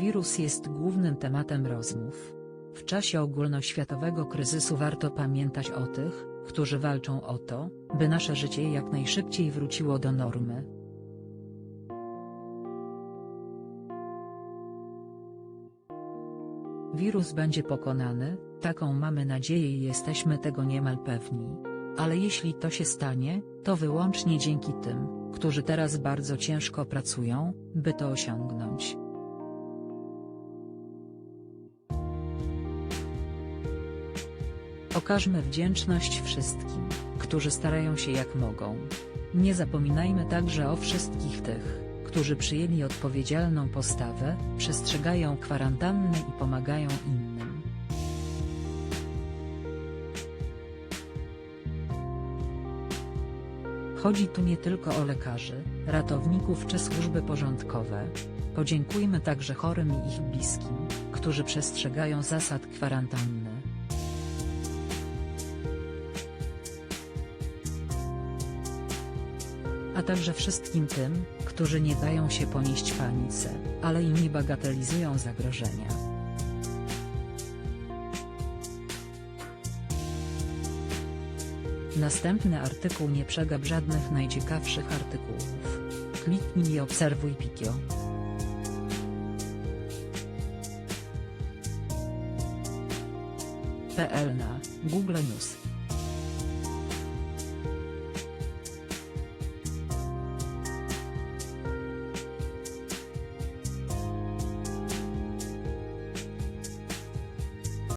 Wirus jest głównym tematem rozmów. W czasie ogólnoświatowego kryzysu warto pamiętać o tych, którzy walczą o to, by nasze życie jak najszybciej wróciło do normy. Wirus będzie pokonany, taką mamy nadzieję i jesteśmy tego niemal pewni. Ale jeśli to się stanie, to wyłącznie dzięki tym, którzy teraz bardzo ciężko pracują, by to osiągnąć. Okażmy wdzięczność wszystkim, którzy starają się jak mogą. Nie zapominajmy także o wszystkich tych, którzy przyjęli odpowiedzialną postawę, przestrzegają kwarantanny i pomagają innym. Chodzi tu nie tylko o lekarzy, ratowników czy służby porządkowe. Podziękujmy także chorym i ich bliskim, którzy przestrzegają zasad kwarantanny. A także wszystkim tym, którzy nie dają się ponieść panice, ale i nie bagatelizują zagrożenia. Następny artykuł nie przegap żadnych najciekawszych artykułów. Kliknij i obserwuj Pikio. PL na Google News